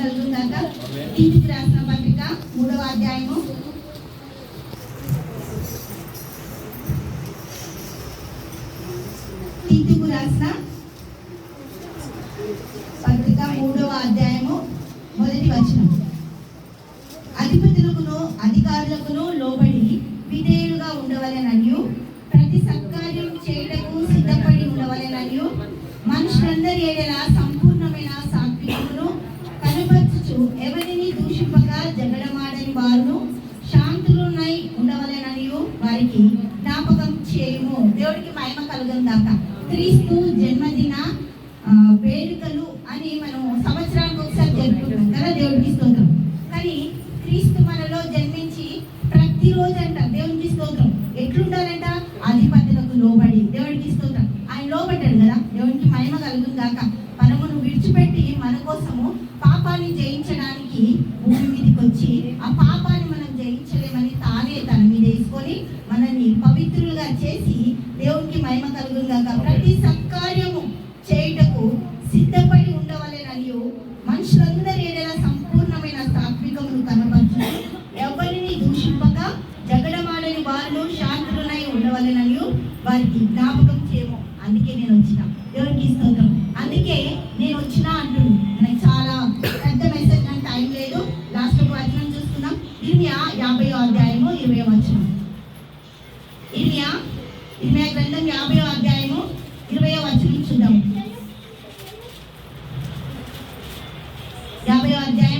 కలుగుందాక తీపికి రాసిన పత్రిక మూడవ అధ్యాయము. తీతుకు రాసిన పత్రిక మూడవ అధ్యాయము మొదటి వచనం. అధిపతులకును అధికారులకును లోబడి విధేయులుగా ఉండవలెననియు కనపరచుచు ఎవరిని దూషింపక జగడమాడని వారును శాంతులునై ఉండవలేనని వారికి జ్ఞాపకం చేయము. దేవుడికి మహిమ కలుగుందాక దాకా క్రీస్తు జన్మదిన ఆ, వేడుకలు అని మనం సమ ఒకసారి జరుపుకుంటాం కదా దేవుడికి స్తోత్రం కానీ క్రీస్తు మనలో జన్మించి ప్రతిరోజు అంట దేవునికి స్తోత్రం ఎట్లుండాలంట అధిపతులకు లోబడి దేవుడికి స్తోత్రం ఆయన లోబడ్డాడు కదా దేవునికి మహిమ కలుగును గాక మనమును విడిచిపెట్టి మన కోసము పాపాన్ని జయించడానికి భూమి మీదకి వచ్చి ఆ పాపాన్ని మనం జయించలేమని తానే తన మీద వేసుకొని మనల్ని పవిత్రులుగా చేసి దేవునికి మహిమ కలుగుందాక ప్రతి సత్కార్యము చేయుటకు సిద్ధపడి ఉండవలేనని మనుషులందరి ఏదైనా సంపూర్ణమైన సాత్వికమును కనపరచు ఎవరిని దూషింపక జగడమాడని వారు శాంతులనై ఉండవలేనని వారికి జ్ఞాపకం చేయము. అందుకే నేను వచ్చిన. దేవునికి స్తోత్రం. అందుకే నేను వచ్చిన అంటుడు ఇర్మియా గ్రంథం యాభై అధ్యాయము ఇరవై వచనం చూద్దాం. యాభై అధ్యాయం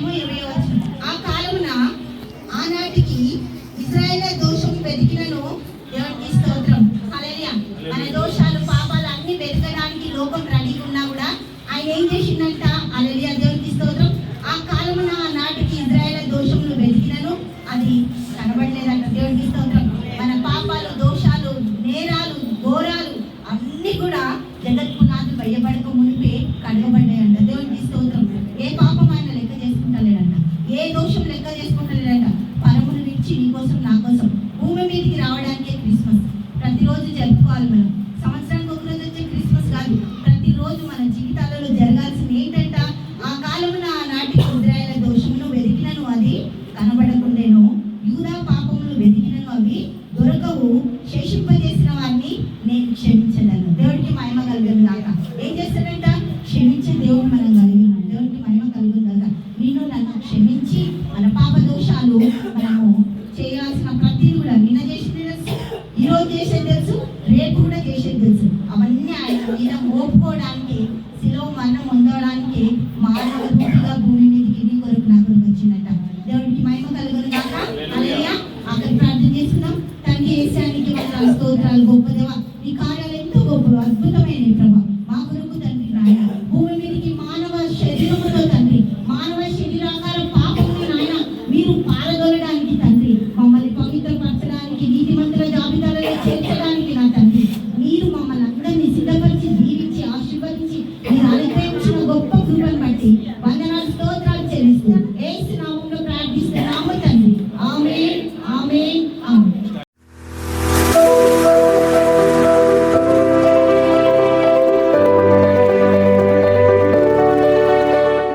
దోషం లెక్క చేసుకుంటలేడంట పరమును విడిచి నీ కోసం నా కోసం భూమి మీదకి రావడానికే క్రిస్మస్. ప్రతిరోజు జరుపుకోవాలి మనం. మన పాప దోషాలు మనము చేయాల్సిన ప్రతి కూడా నిన్న చేసేది తెలుసు ఈరోజు చేసేది తెలుసు రేపు కూడా చేసేది తెలుసు. అవన్నీ ఆయన ఈయన మోపుకోవడానికి శిలో మరణం పొందడానికి మానవ పూర్తిగా భూమి మీద గిరి కొరకు నా కొరకు వచ్చిందట. దేవుడికి మహిమ కలుగును కాక అలయ్యా అక్కడ ప్రార్థన చేసుకున్నాం తండ్రి ఏసానికి వందల స్తోత్రాలు గొప్ప దేవ. ఈ కార్యాలు ఎంతో గొప్ప అద్భుతమైన ప్రభా.